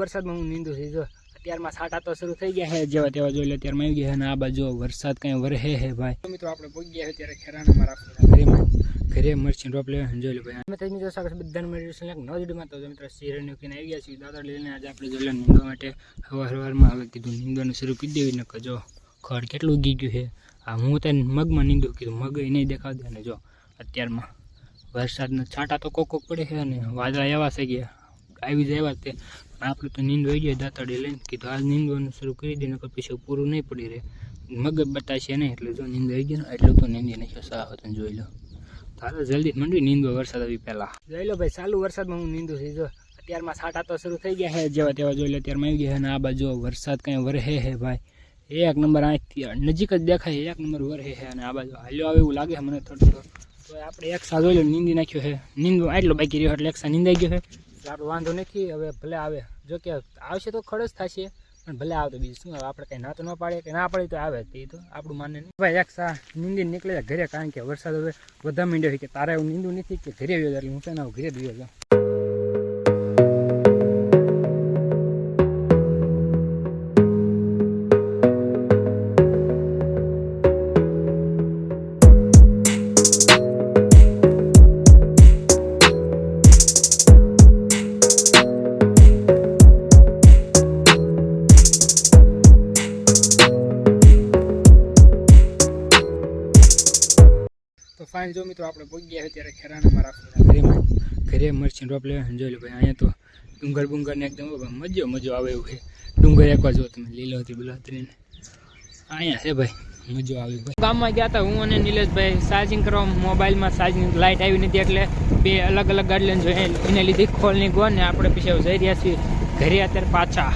વરસાદમાં હું નીંદું છું. જો અત્યારમાં સાટા તો શરૂ થઈ ગયા છે, જેવા તેવા જોઈ લે, અત્યારમાં આવી ગયા અને આ બાજુ વરસાદ કાંઈ વરહે હે ભાઈ? મિત્રો આપણે પહોંચી ગયા છે ત્યારે ખેરાણામાં રાખવાના ઘરેમાં ઘરે મરચી ડ્રોપ લેવા જોઈ લે ભાઈ. અમે તો મિત્રો સાથે બધાને મળી છે નવ જોડીમાં તો મિત્રો શિરણ ઉકીને આવી ગયા છીએ, દાદા લઈને આજે આપણે જોઈ લે નીંદવા માટે. હવાર હવારમાં હવે કીધું નીંદવાનું શરૂ કરી દેવી ને જો ખડ કેટલું ઉગી ગયું છે. આ હું તને મગમાં નીંદું, કીધું મગ એ નહીં દેખાવ દે ને જો અત્યારમાં વરસાદના છાંટા તો કોક કોક પડે છે અને વાદળા એવા થઈ ગયા. આવી જાય એવા તે આપણે તો નીંદ વહી જાય દાંતડી લઈને કીધું આ નીંદવાનું શરૂ કરી દે, નકર પછી પૂરું નહીં પડી રહે. મગજ બતાશે નહીં, એટલે જો નીંદ આવી ગયો ને, એટલું તો નીંદી નાખ્યો સાહ તમે જોઈ લો. તારે જલ્દી મંડી નીંદો વરસાદ આવી પહેલાં. જોઈ લો ભાઈ, ચાલુ વરસાદમાં હું નીંદું છું, જો. અત્યારમાં સાટા તો શરૂ થઈ ગયા છે, જેવા તેવા જોઈ લો, અત્યારમાં આવી ગયા અને આ બાજુ વરસાદ કંઈ વરહે હે ભાઈ. એક નંબર અહીંથી નજીક જ દેખાય, એક નંબર વરહે હે અને આ બાજુ હાલ્યો આવે એવું લાગે મને થોડું થોડું. તો આપણે એક સા જોઈ લો, નીંદી નાખ્યો છે. નીંદવા આટલો બાકી રહ્યો એટલે એક સા નીંદાઈ ગયો છે. આપણે વાંધો નથી, હવે ભલે આવે. જો કે આવશે તો ખર્ચ થશે, પણ ભલે આવે તો બીજું શું આવે? આપણે કંઈ ના તો ન પાડે કે ના પાડીએ તો આવે તે તો, આપણું માને નહીં. ભાઈ, એક સા નીંદી નીકળે ઘરે, કારણ કે વરસાદ હવે વધારે માંડ્યો છે કે તારે એવું નીંદું નથી કે ઘરે આવ્યો એટલે હું તો ના ઘરે જ ગયો ફાઇન જો મિત્રો આપણે પહોંચી ગયા છે ત્યારે ખેરાણામાં રાખવાના ઘરેમાં ઘરે મરચી રોપ લેવા જોઈ લો ભાઈ અહીંયા તો ડુંગર બુંગર ને એકદમ મજો મજો આવે એવું છે. ડુંગર એકવાર જો તમે લીલોતરી બિલોતરી ને. અહીંયા છે ભાઈ મજો આવે ભાઈ ગામમાં ગયા હતા હું અને નિલેશભાઈ. ચાર્જિંગ કરવા મોબાઈલમાં ચાર્જિંગ લાઇટ આવી નથી એટલે બે અલગ અલગ ગાડી લઈને જોઈએ એને લીધી ખોલની ગો ને આપણે પીછે જઈ રહ્યા છીએ ઘરે અત્યારે પાછા.